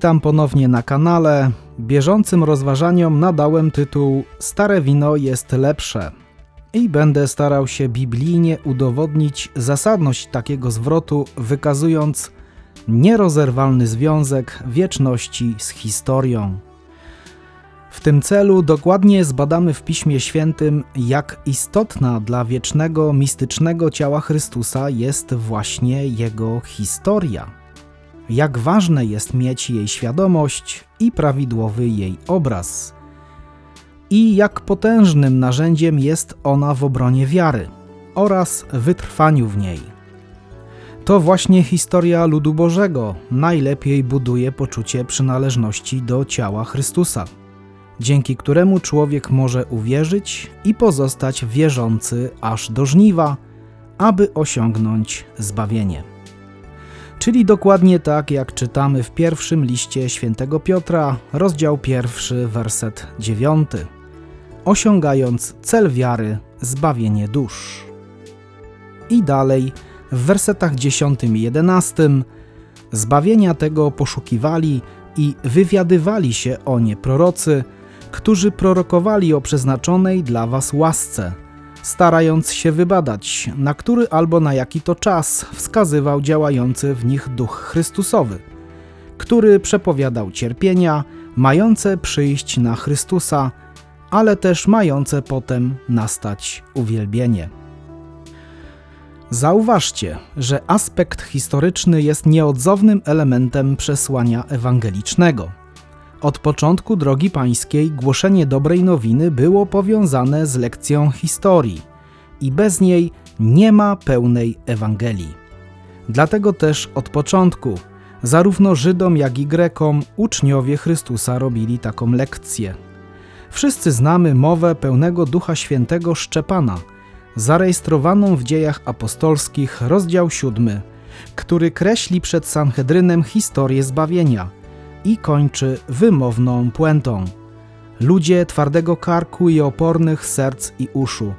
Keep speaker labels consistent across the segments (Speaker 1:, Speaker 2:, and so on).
Speaker 1: Witam ponownie na kanale. Bieżącym rozważaniom nadałem tytuł Stare wino jest lepsze. I będę starał się biblijnie udowodnić zasadność takiego zwrotu, wykazując nierozerwalny związek wieczności z historią. W tym celu dokładnie zbadamy w Piśmie Świętym, jak istotna dla wiecznego, mistycznego ciała Chrystusa jest właśnie jego historia. Jak ważne jest mieć jej świadomość i prawidłowy jej obraz. I jak potężnym narzędziem jest ona w obronie wiary oraz wytrwaniu w niej. To właśnie historia ludu Bożego najlepiej buduje poczucie przynależności do ciała Chrystusa dzięki któremu człowiek może uwierzyć i pozostać wierzący aż do żniwa, aby osiągnąć zbawienie. Czyli dokładnie tak, jak czytamy w pierwszym liście świętego Piotra, rozdział pierwszy, werset dziewiąty, osiągając cel wiary, zbawienie dusz. I dalej, w wersetach dziesiątym i jedenastym, zbawienia tego poszukiwali i wywiadywali się o nie prorocy, którzy prorokowali o przeznaczonej dla was łasce, starając się wybadać, na który albo na jaki to czas wskazywał działający w nich Duch Chrystusowy, który przepowiadał cierpienia, mające przyjść na Chrystusa, ale też mające potem nastać uwielbienie. Zauważcie, że aspekt historyczny jest nieodzownym elementem przesłania ewangelicznego. Od początku drogi pańskiej głoszenie dobrej nowiny było powiązane z lekcją historii i bez niej nie ma pełnej Ewangelii. Dlatego też od początku zarówno Żydom, jak i Grekom uczniowie Chrystusa robili taką lekcję. Wszyscy znamy mowę pełnego Ducha Świętego Szczepana, zarejestrowaną w dziejach apostolskich, rozdział 7, który kreśli przed Sanhedrynem historię zbawienia – i kończy wymowną puentą. Ludzie twardego karku i opornych serc i uszu,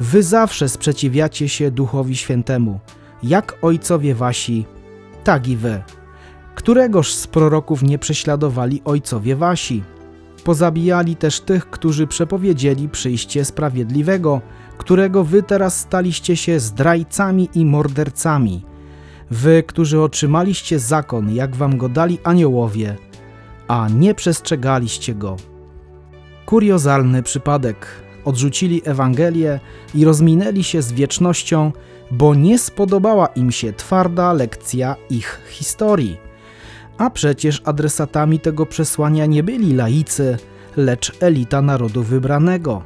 Speaker 1: wy zawsze sprzeciwiacie się Duchowi Świętemu, jak ojcowie wasi, tak i wy. Któregoż z proroków nie prześladowali ojcowie wasi? Pozabijali też tych, którzy przepowiedzieli przyjście sprawiedliwego, którego wy teraz staliście się zdrajcami i mordercami – wy, którzy otrzymaliście zakon, jak wam go dali aniołowie, a nie przestrzegaliście go. Kuriozalny przypadek. Odrzucili Ewangelię i rozminęli się z wiecznością, bo nie spodobała im się twarda lekcja ich historii. A przecież adresatami tego przesłania nie byli laicy, lecz elita narodu wybranego.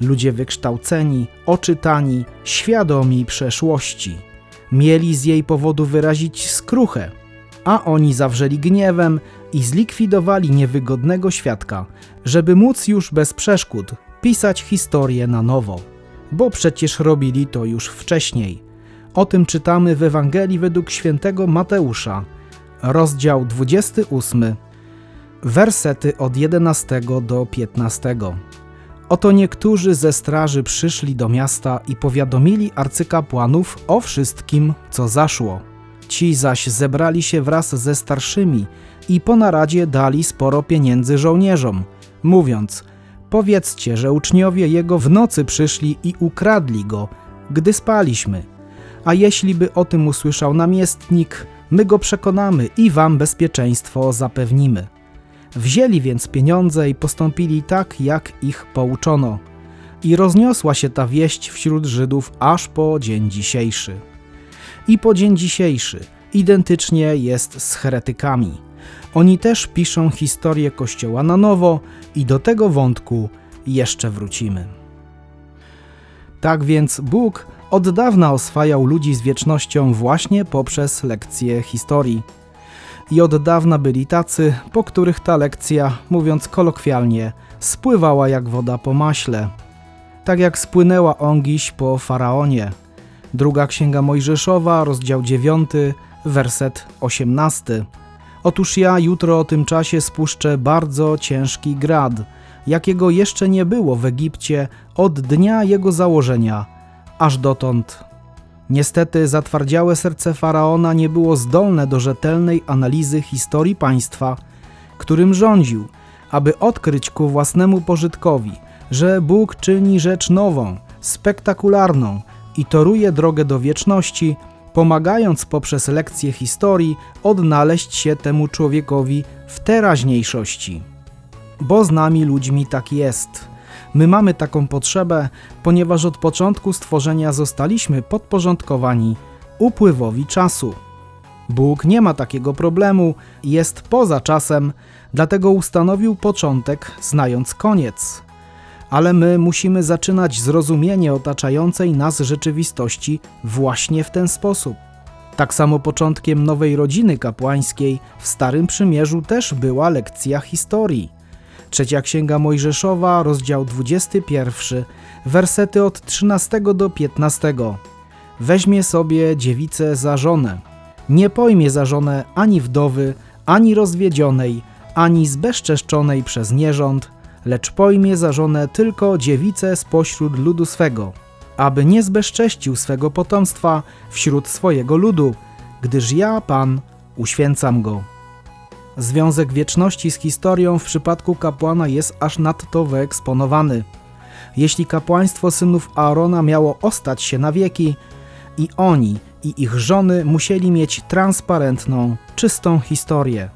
Speaker 1: Ludzie wykształceni, oczytani, świadomi przeszłości mieli z jej powodu wyrazić skruchę, a oni zawrzeli gniewem i zlikwidowali niewygodnego świadka, żeby móc już bez przeszkód pisać historię na nowo, bo przecież robili to już wcześniej. O tym czytamy w Ewangelii według świętego Mateusza, rozdział 28, wersety od 11 do 15. Oto niektórzy ze straży przyszli do miasta i powiadomili arcykapłanów o wszystkim, co zaszło. Ci zaś zebrali się wraz ze starszymi i po naradzie dali sporo pieniędzy żołnierzom, mówiąc: Powiedzcie, że uczniowie jego w nocy przyszli i ukradli go, gdy spaliśmy. A jeśli by o tym usłyszał namiestnik, my go przekonamy i wam bezpieczeństwo zapewnimy. Wzięli więc pieniądze i postąpili tak, jak ich pouczono. I rozniosła się ta wieść wśród Żydów aż po dzień dzisiejszy. I po dzień dzisiejszy identycznie jest z heretykami. Oni też piszą historię Kościoła na nowo i do tego wątku jeszcze wrócimy. Tak więc Bóg od dawna oswajał ludzi z wiecznością właśnie poprzez lekcje historii i od dawna byli tacy, po których ta lekcja, mówiąc kolokwialnie, spływała jak woda po maśle. Tak jak spłynęła ongiś po faraonie. Druga księga Mojżeszowa, rozdział 9, werset 18. Otóż ja jutro o tym czasie spuszczę bardzo ciężki grad, jakiego jeszcze nie było w Egipcie od dnia jego założenia, aż dotąd. Niestety zatwardziałe serce faraona nie było zdolne do rzetelnej analizy historii państwa, którym rządził, aby odkryć ku własnemu pożytkowi, że Bóg czyni rzecz nową, spektakularną i toruje drogę do wieczności, pomagając poprzez lekcje historii odnaleźć się temu człowiekowi w teraźniejszości. Bo z nami ludźmi tak jest. My mamy taką potrzebę, ponieważ od początku stworzenia zostaliśmy podporządkowani upływowi czasu. Bóg nie ma takiego problemu, jest poza czasem, dlatego ustanowił początek, znając koniec. Ale my musimy zaczynać zrozumienie otaczającej nas rzeczywistości właśnie w ten sposób. Tak samo początkiem nowej rodziny kapłańskiej w Starym Przymierzu też była lekcja historii. Trzecia Księga Mojżeszowa, rozdział 21, wersety od 13 do 15. Weźmie sobie dziewicę za żonę. Nie pojmie za żonę ani wdowy, ani rozwiedzionej, ani zbezczeszczonej przez nierząd, lecz pojmie za żonę tylko dziewicę spośród ludu swego, aby nie zbezcześcił swego potomstwa wśród swojego ludu, gdyż ja, Pan, uświęcam go. Związek wieczności z historią w przypadku kapłana jest aż nadto wyeksponowany. Jeśli kapłaństwo synów Aarona miało ostać się na wieki, i oni, i ich żony musieli mieć transparentną, czystą historię.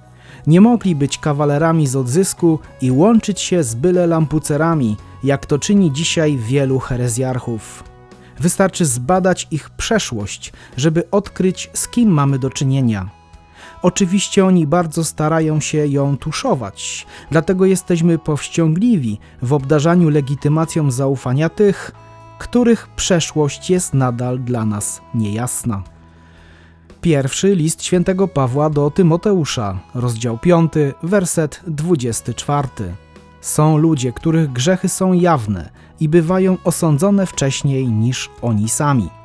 Speaker 1: Nie mogli być kawalerami z odzysku i łączyć się z byle lampucerami, jak to czyni dzisiaj wielu herezjarchów. Wystarczy zbadać ich przeszłość, żeby odkryć, z kim mamy do czynienia. Oczywiście oni bardzo starają się ją tuszować, dlatego jesteśmy powściągliwi w obdarzaniu legitymacją zaufania tych, których przeszłość jest nadal dla nas niejasna. Pierwszy list świętego Pawła do Tymoteusza, rozdział 5, werset 24. Są ludzie, których grzechy są jawne i bywają osądzone wcześniej niż oni sami.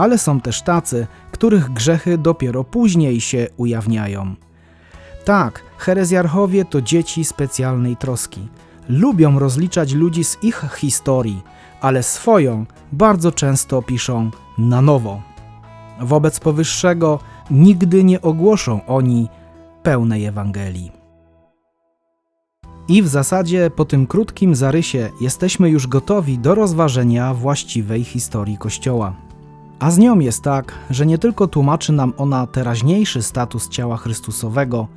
Speaker 1: Ale są też tacy, których grzechy dopiero później się ujawniają. Tak, herezjarchowie to dzieci specjalnej troski. Lubią rozliczać ludzi z ich historii, ale swoją bardzo często piszą na nowo. Wobec powyższego nigdy nie ogłoszą oni pełnej Ewangelii. I w zasadzie po tym krótkim zarysie jesteśmy już gotowi do rozważenia właściwej historii Kościoła. A z nią jest tak, że nie tylko tłumaczy nam ona teraźniejszy status ciała Chrystusowego,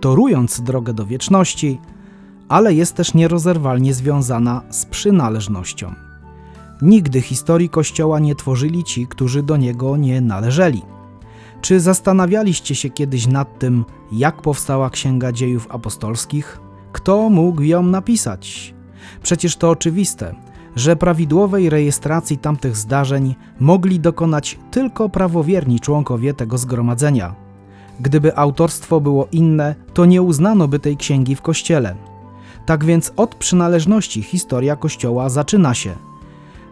Speaker 1: torując drogę do wieczności, ale jest też nierozerwalnie związana z przynależnością. Nigdy historii Kościoła nie tworzyli ci, którzy do niego nie należeli. Czy zastanawialiście się kiedyś nad tym, jak powstała Księga Dziejów Apostolskich? Kto mógł ją napisać? Przecież to oczywiste, że prawidłowej rejestracji tamtych zdarzeń mogli dokonać tylko prawowierni członkowie tego zgromadzenia. Gdyby autorstwo było inne, to nie uznano by tej księgi w kościele. Tak więc od przynależności historia kościoła zaczyna się –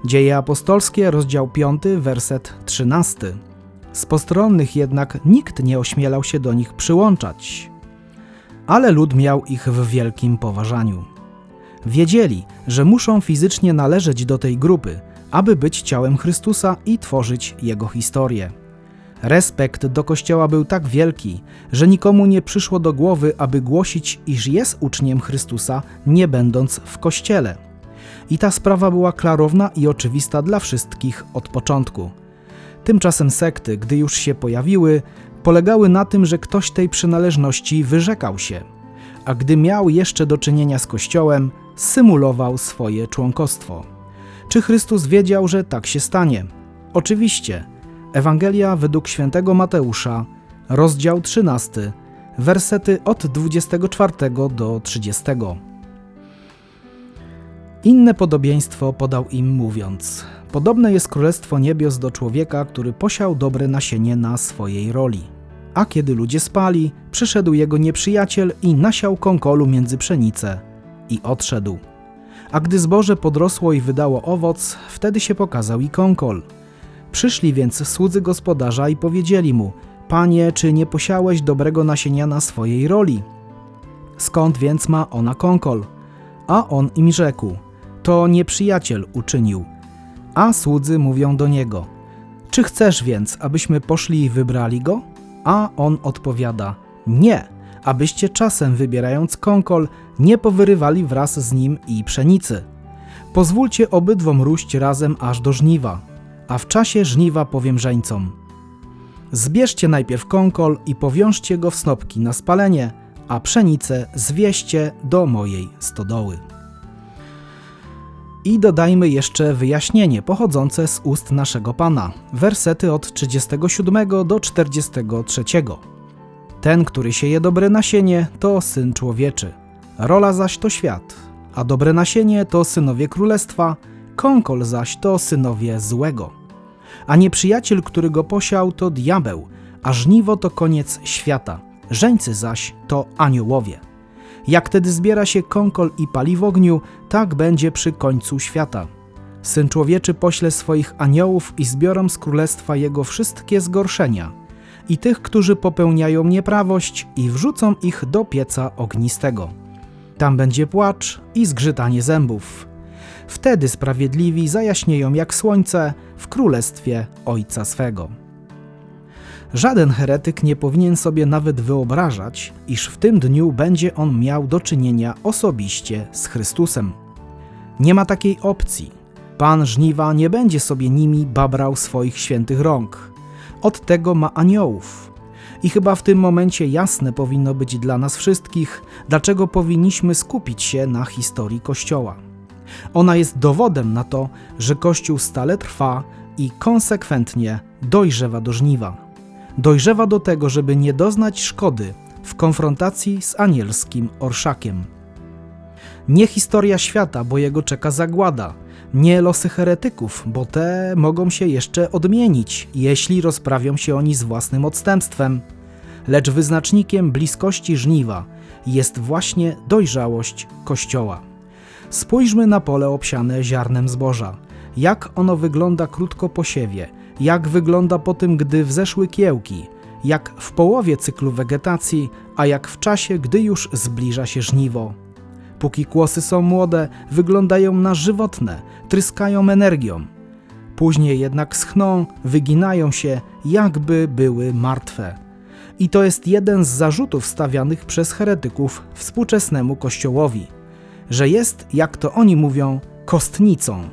Speaker 1: Dzieje apostolskie, rozdział 5, werset 13. Z postronnych jednak nikt nie ośmielał się do nich przyłączać, ale lud miał ich w wielkim poważaniu. Wiedzieli, że muszą fizycznie należeć do tej grupy, aby być ciałem Chrystusa i tworzyć Jego historię. Respekt do Kościoła był tak wielki, że nikomu nie przyszło do głowy, aby głosić, iż jest uczniem Chrystusa, nie będąc w Kościele i ta sprawa była klarowna i oczywista dla wszystkich od początku. Tymczasem sekty, gdy już się pojawiły, polegały na tym, że ktoś tej przynależności wyrzekał się, a gdy miał jeszcze do czynienia z Kościołem, symulował swoje członkostwo. Czy Chrystus wiedział, że tak się stanie? Oczywiście. Ewangelia według świętego Mateusza, rozdział 13, wersety od 24 do 30. Inne podobieństwo podał im mówiąc: Podobne jest królestwo niebios do człowieka, który posiał dobre nasienie na swojej roli. A kiedy ludzie spali, przyszedł jego nieprzyjaciel i nasiał kąkolu między pszenicę i odszedł. A gdy zboże podrosło i wydało owoc, wtedy się pokazał i kąkol. Przyszli więc słudzy gospodarza i powiedzieli mu: Panie, czy nie posiałeś dobrego nasienia na swojej roli? Skąd więc ma ona kąkol? A on im rzekł: to nieprzyjaciel uczynił. A słudzy mówią do niego: Czy chcesz więc, abyśmy poszli i wybrali go? A on odpowiada: Nie, abyście czasem wybierając kąkol, nie powyrywali wraz z nim i pszenicy. Pozwólcie obydwom róść razem aż do żniwa, a w czasie żniwa powiem żeńcom: Zbierzcie najpierw kąkol i powiążcie go w snopki na spalenie, a pszenicę zwieście do mojej stodoły. I dodajmy jeszcze wyjaśnienie pochodzące z ust naszego Pana, wersety od 37 do 43. Ten, który sieje dobre nasienie, to syn człowieczy, rola zaś to świat, a dobre nasienie to synowie królestwa, kąkol zaś to synowie złego. A nieprzyjaciel, który go posiał, to diabeł, a żniwo to koniec świata, żeńcy zaś to aniołowie. Jak tedy zbiera się kąkol i pali w ogniu, tak będzie przy końcu świata. Syn człowieczy pośle swoich aniołów i zbiorą z królestwa jego wszystkie zgorszenia i tych, którzy popełniają nieprawość i wrzucą ich do pieca ognistego. Tam będzie płacz i zgrzytanie zębów. Wtedy sprawiedliwi zajaśnieją jak słońce w królestwie Ojca swego. Żaden heretyk nie powinien sobie nawet wyobrażać, iż w tym dniu będzie on miał do czynienia osobiście z Chrystusem. Nie ma takiej opcji. Pan żniwa nie będzie sobie nimi babrał swoich świętych rąk. Od tego ma aniołów. I chyba w tym momencie jasne powinno być dla nas wszystkich, dlaczego powinniśmy skupić się na historii Kościoła. Ona jest dowodem na to, że Kościół stale trwa i konsekwentnie dojrzewa do żniwa dojrzewa do tego, żeby nie doznać szkody w konfrontacji z anielskim orszakiem. Nie historia świata, bo jego czeka zagłada, nie losy heretyków, bo te mogą się jeszcze odmienić, jeśli rozprawią się oni z własnym odstępstwem, lecz wyznacznikiem bliskości żniwa jest właśnie dojrzałość Kościoła. Spójrzmy na pole obsiane ziarnem zboża. Jak ono wygląda krótko po siewie – jak wygląda po tym, gdy wzeszły kiełki, jak w połowie cyklu wegetacji, a jak w czasie, gdy już zbliża się żniwo. Póki kłosy są młode, wyglądają na żywotne, tryskają energią. Później jednak schną, wyginają się, jakby były martwe. I to jest jeden z zarzutów stawianych przez heretyków współczesnemu Kościołowi, że jest, jak to oni mówią, kostnicą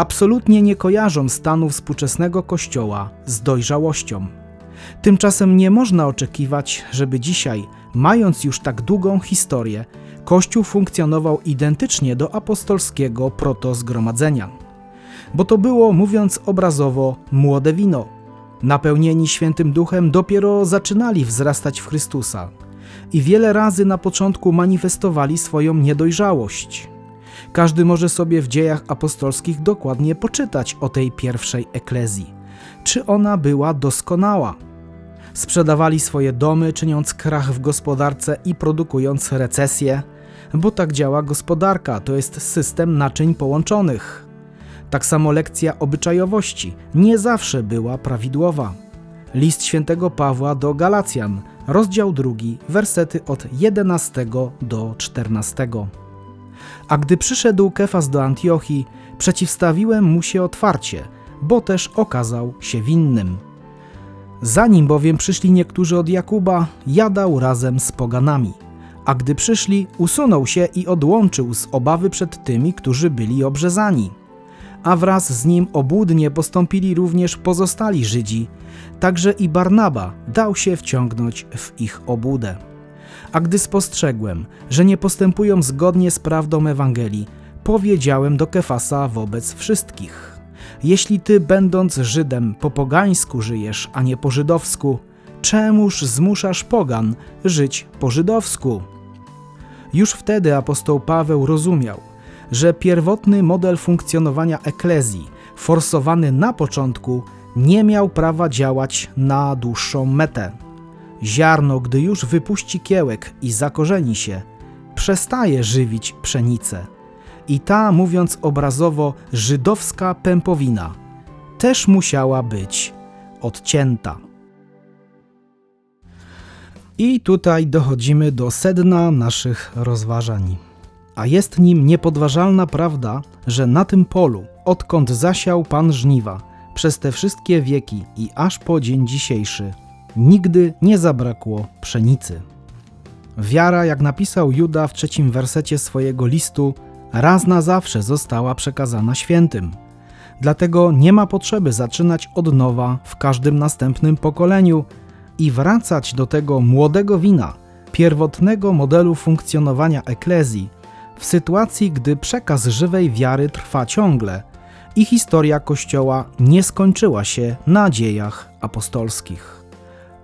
Speaker 1: absolutnie nie kojarzą stanu współczesnego Kościoła z dojrzałością. Tymczasem nie można oczekiwać, żeby dzisiaj, mając już tak długą historię, Kościół funkcjonował identycznie do apostolskiego protozgromadzenia. Bo to było, mówiąc obrazowo, młode wino. Napełnieni świętym duchem dopiero zaczynali wzrastać w Chrystusa i wiele razy na początku manifestowali swoją niedojrzałość. Każdy może sobie w dziejach apostolskich dokładnie poczytać o tej pierwszej eklezji. Czy ona była doskonała? Sprzedawali swoje domy, czyniąc krach w gospodarce i produkując recesję, bo tak działa gospodarka, to jest system naczyń połączonych. Tak samo lekcja obyczajowości nie zawsze była prawidłowa. List świętego Pawła do Galacjan, rozdział drugi, wersety od 11 do 14. A gdy przyszedł Kefas do Antiochii, przeciwstawiłem mu się otwarcie, bo też okazał się winnym. Zanim bowiem przyszli niektórzy od Jakuba, jadał razem z poganami. A gdy przyszli, usunął się i odłączył z obawy przed tymi, którzy byli obrzezani. A wraz z nim obłudnie postąpili również pozostali Żydzi, także i Barnaba dał się wciągnąć w ich obłudę. A gdy spostrzegłem, że nie postępują zgodnie z prawdą Ewangelii, powiedziałem do Kefasa wobec wszystkich: Jeśli ty, będąc Żydem, po pogańsku żyjesz, a nie po żydowsku, czemuż zmuszasz pogan żyć po żydowsku? Już wtedy apostoł Paweł rozumiał, że pierwotny model funkcjonowania eklezji, forsowany na początku, nie miał prawa działać na dłuższą metę. Ziarno, gdy już wypuści kiełek i zakorzeni się, przestaje żywić pszenicę. I ta, mówiąc obrazowo, żydowska pępowina też musiała być odcięta. I tutaj dochodzimy do sedna naszych rozważań. A jest nim niepodważalna prawda, że na tym polu, odkąd zasiał Pan żniwa, przez te wszystkie wieki i aż po dzień dzisiejszy nigdy nie zabrakło pszenicy. Wiara, jak napisał Juda w trzecim wersecie swojego listu, raz na zawsze została przekazana świętym. Dlatego nie ma potrzeby zaczynać od nowa w każdym następnym pokoleniu i wracać do tego młodego wina, pierwotnego modelu funkcjonowania eklezji, w sytuacji, gdy przekaz żywej wiary trwa ciągle i historia Kościoła nie skończyła się na dziejach apostolskich.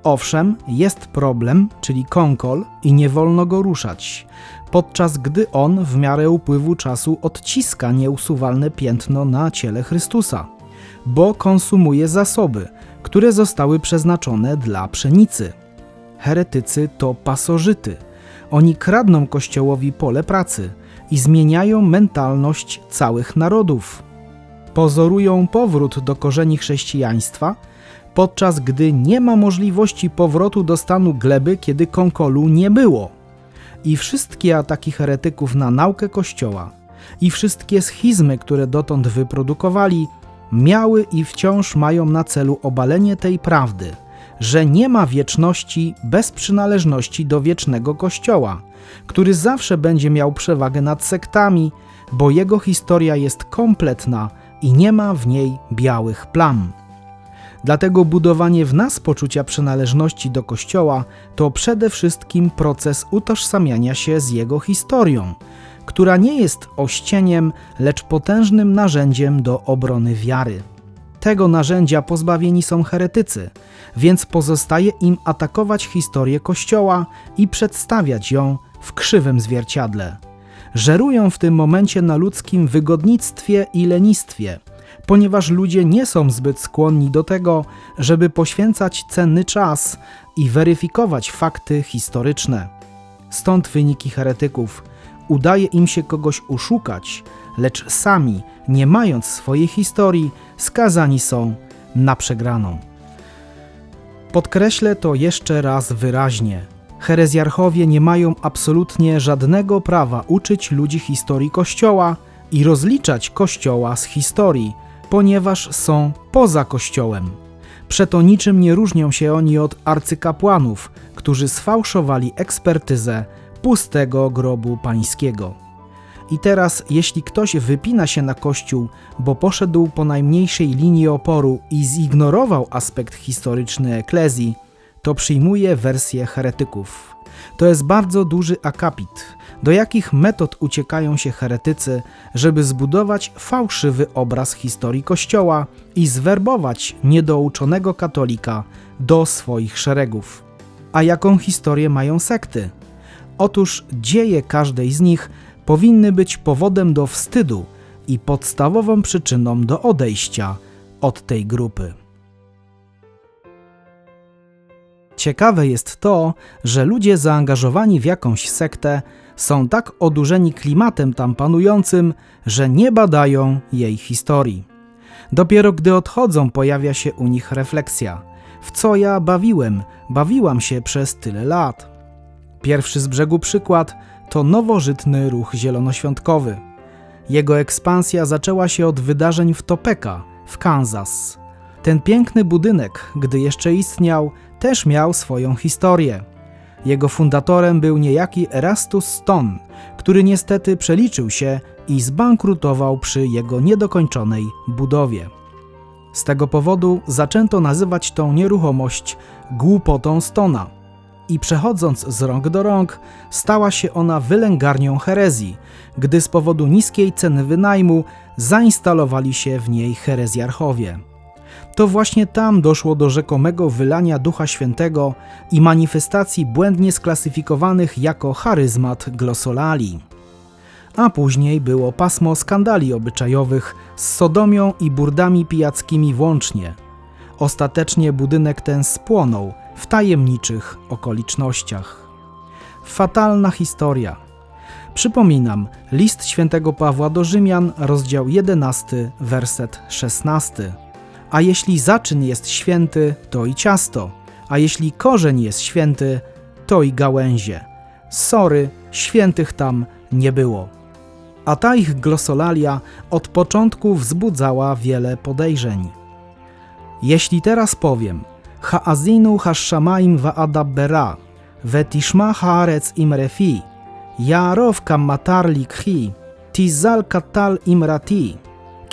Speaker 1: Owszem, jest problem, czyli konkol, i nie wolno go ruszać, podczas gdy on w miarę upływu czasu odciska nieusuwalne piętno na ciele Chrystusa, bo konsumuje zasoby, które zostały przeznaczone dla pszenicy. Heretycy to pasożyty. Oni kradną Kościołowi pole pracy i zmieniają mentalność całych narodów. Pozorują powrót do korzeni chrześcijaństwa, podczas gdy nie ma możliwości powrotu do stanu gleby, kiedy konkolu nie było. I wszystkie ataki heretyków na naukę Kościoła i wszystkie schizmy, które dotąd wyprodukowali, miały i wciąż mają na celu obalenie tej prawdy, że nie ma wieczności bez przynależności do wiecznego Kościoła, który zawsze będzie miał przewagę nad sektami, bo jego historia jest kompletna i nie ma w niej białych plam. Dlatego budowanie w nas poczucia przynależności do Kościoła to przede wszystkim proces utożsamiania się z jego historią, która nie jest ościeniem, lecz potężnym narzędziem do obrony wiary. Tego narzędzia pozbawieni są heretycy, więc pozostaje im atakować historię Kościoła i przedstawiać ją w krzywym zwierciadle. Żerują w tym momencie na ludzkim wygodnictwie i lenistwie, ponieważ ludzie nie są zbyt skłonni do tego, żeby poświęcać cenny czas i weryfikować fakty historyczne. Stąd wyniki heretyków. Udaje im się kogoś uszukać, lecz sami, nie mając swojej historii, skazani są na przegraną. Podkreślę to jeszcze raz wyraźnie. Herezjarchowie nie mają absolutnie żadnego prawa uczyć ludzi historii Kościoła i rozliczać Kościoła z historii, ponieważ są poza Kościołem. Przeto niczym nie różnią się oni od arcykapłanów, którzy sfałszowali ekspertyzę pustego grobu pańskiego. I teraz, jeśli ktoś wypina się na Kościół, bo poszedł po najmniejszej linii oporu i zignorował aspekt historyczny eklezji, to przyjmuje wersję heretyków. To jest bardzo duży akapit, do jakich metod uciekają się heretycy, żeby zbudować fałszywy obraz historii Kościoła i zwerbować niedouczonego katolika do swoich szeregów. A jaką historię mają sekty? Otóż dzieje każdej z nich powinny być powodem do wstydu i podstawową przyczyną do odejścia od tej grupy. Ciekawe jest to, że ludzie zaangażowani w jakąś sektę są tak odurzeni klimatem tam panującym, że nie badają jej historii. Dopiero gdy odchodzą, pojawia się u nich refleksja: w co ja bawiłem, bawiłam się przez tyle lat. Pierwszy z brzegu przykład to nowożytny ruch zielonoświątkowy. Jego ekspansja zaczęła się od wydarzeń w Topeka, w Kansas. Ten piękny budynek, gdy jeszcze istniał, też miał swoją historię. Jego fundatorem był niejaki Erastus Stone, który niestety przeliczył się i zbankrutował przy jego niedokończonej budowie. Z tego powodu zaczęto nazywać tą nieruchomość głupotą Stona i przechodząc z rąk do rąk, stała się ona wylęgarnią herezji, gdy z powodu niskiej ceny wynajmu zainstalowali się w niej herezjarchowie. To właśnie tam doszło do rzekomego wylania Ducha Świętego i manifestacji błędnie sklasyfikowanych jako charyzmat glosolali. A później było pasmo skandali obyczajowych z sodomią i burdami pijackimi włącznie. Ostatecznie budynek ten spłonął w tajemniczych okolicznościach. Fatalna historia. Przypominam, list świętego Pawła do Rzymian, rozdział 11, werset 16 a jeśli zaczyn jest święty, to i ciasto, a jeśli korzeń jest święty, to i gałęzie. Sory, świętych tam nie było. A ta ich glosolalia od początku wzbudzała wiele podejrzeń. Jeśli teraz powiem Haazinu hashamaim va'adabbera Vetishma haaretz imrefi Yarov kamatar likhi Tizal katal imrati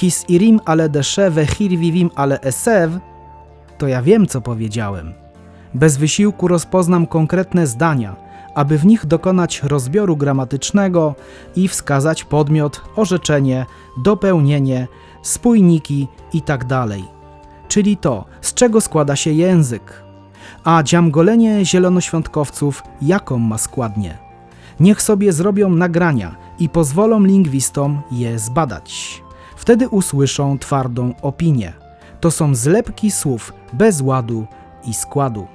Speaker 1: Kis irim ale deshe vechirvivim ale esev To ja wiem, co powiedziałem. Bez wysiłku rozpoznam konkretne zdania, aby w nich dokonać rozbioru gramatycznego i wskazać podmiot, orzeczenie, dopełnienie, spójniki itd. Czyli to, z czego składa się język. A dziamgolenie zielonoświątkowców jaką ma składnię? Niech sobie zrobią nagrania i pozwolą lingwistom je zbadać. Wtedy usłyszą twardą opinię. To są zlepki słów bez ładu i składu.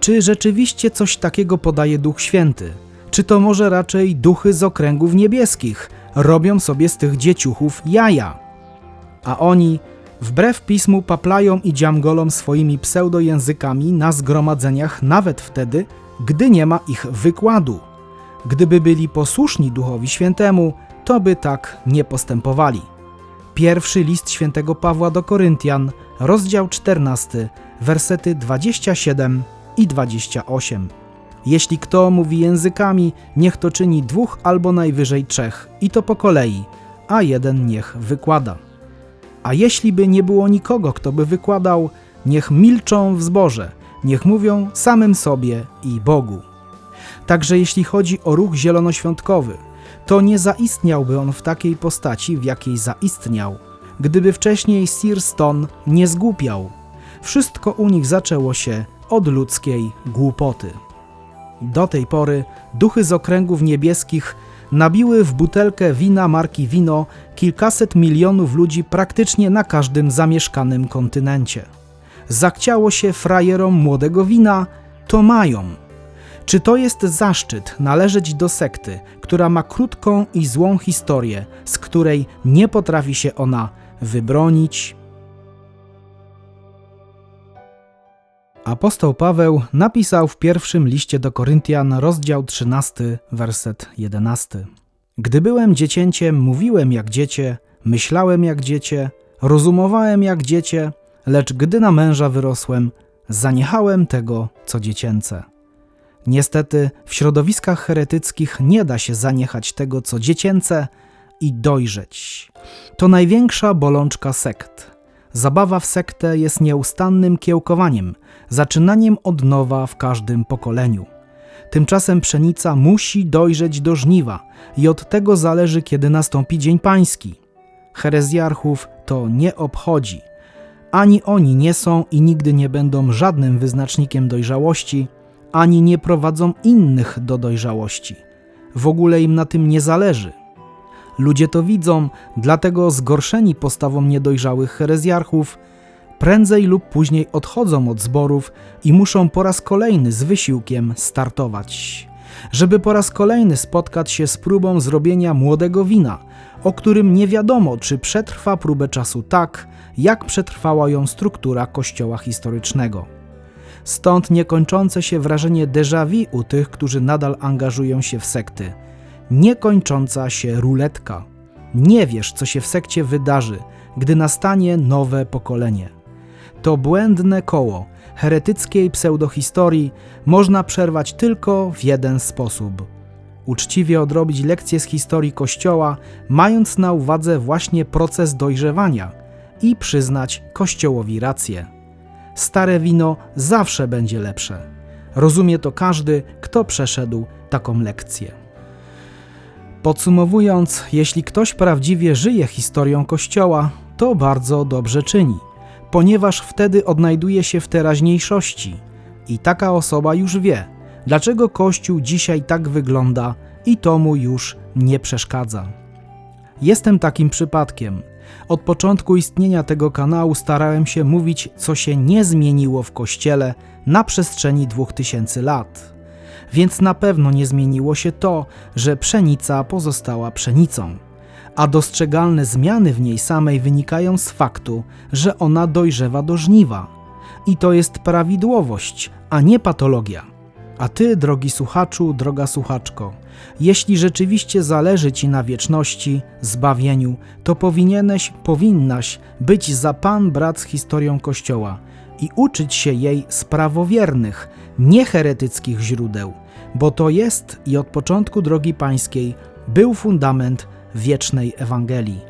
Speaker 1: Czy rzeczywiście coś takiego podaje Duch Święty? Czy to może raczej duchy z okręgów niebieskich robią sobie z tych dzieciuchów jaja? A oni, wbrew pismu, paplają i dziamgolą swoimi pseudojęzykami na zgromadzeniach nawet wtedy, gdy nie ma ich wykładu. Gdyby byli posłuszni Duchowi Świętemu, to by tak nie postępowali. Pierwszy list świętego Pawła do Koryntian, rozdział 14, wersety 27 i 28. Jeśli kto mówi językami, niech to czyni dwóch albo najwyżej trzech, i to po kolei, a jeden niech wykłada. A jeśli by nie było nikogo, kto by wykładał, niech milczą w zborze, niech mówią samym sobie i Bogu. Także jeśli chodzi o ruch zielonoświątkowy, to nie zaistniałby on w takiej postaci, w jakiej zaistniał, gdyby wcześniej Sir Stone nie zgłupiał. Wszystko u nich zaczęło się od ludzkiej głupoty. Do tej pory duchy z okręgów niebieskich nabiły w butelkę wina marki Wino kilkaset milionów ludzi praktycznie na każdym zamieszkanym kontynencie. Zachciało się frajerom młodego wina, to mają. Czy to jest zaszczyt należeć do sekty, która ma krótką i złą historię, z której nie potrafi się ona wybronić? Apostoł Paweł napisał w pierwszym liście do Koryntian, rozdział 13, werset 11. Gdy byłem dziecięciem, mówiłem jak dziecię, myślałem jak dziecię, rozumowałem jak dziecię, lecz gdy na męża wyrosłem, zaniechałem tego, co dziecięce. Niestety, w środowiskach heretyckich nie da się zaniechać tego, co dziecięce i dojrzeć. To największa bolączka sekt. Zabawa w sektę jest nieustannym kiełkowaniem, zaczynaniem od nowa w każdym pokoleniu. Tymczasem pszenica musi dojrzeć do żniwa i od tego zależy, kiedy nastąpi Dzień Pański. Herezjarchów to nie obchodzi. Ani oni nie są i nigdy nie będą żadnym wyznacznikiem dojrzałości, ani nie prowadzą innych do dojrzałości. W ogóle im na tym nie zależy. Ludzie to widzą, dlatego zgorszeni postawą niedojrzałych herezjarchów prędzej lub później odchodzą od zborów i muszą po raz kolejny z wysiłkiem startować. Żeby po raz kolejny spotkać się z próbą zrobienia młodego wina, o którym nie wiadomo, czy przetrwa próbę czasu tak, jak przetrwała ją struktura kościoła historycznego. Stąd niekończące się wrażenie déjà vu u tych, którzy nadal angażują się w sekty. Niekończąca się ruletka. Nie wiesz, co się w sekcie wydarzy, gdy nastanie nowe pokolenie. To błędne koło heretyckiej pseudohistorii można przerwać tylko w jeden sposób. Uczciwie odrobić lekcje z historii Kościoła, mając na uwadze właśnie proces dojrzewania i przyznać Kościołowi rację. Stare wino zawsze będzie lepsze. Rozumie to każdy, kto przeszedł taką lekcję. Podsumowując, jeśli ktoś prawdziwie żyje historią Kościoła, to bardzo dobrze czyni, ponieważ wtedy odnajduje się w teraźniejszości i taka osoba już wie, dlaczego Kościół dzisiaj tak wygląda i to mu już nie przeszkadza. Jestem takim przypadkiem. Od początku istnienia tego kanału starałem się mówić, co się nie zmieniło w Kościele na przestrzeni 2000 lat więc na pewno nie zmieniło się to, że pszenica pozostała pszenicą, a dostrzegalne zmiany w niej samej wynikają z faktu, że ona dojrzewa do żniwa. I to jest prawidłowość, a nie patologia. A ty, drogi słuchaczu, droga słuchaczko, jeśli rzeczywiście zależy ci na wieczności, zbawieniu, to powinieneś, powinnaś być za pan brat z historią Kościoła i uczyć się jej z prawowiernych, nieheretyckich źródeł, bo to jest i od początku drogi pańskiej był fundament wiecznej Ewangelii.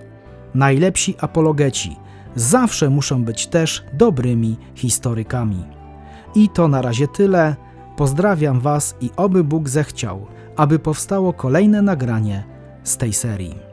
Speaker 1: Najlepsi apologeci zawsze muszą być też dobrymi historykami. I to na razie tyle. Pozdrawiam Was i oby Bóg zechciał, aby powstało kolejne nagranie z tej serii.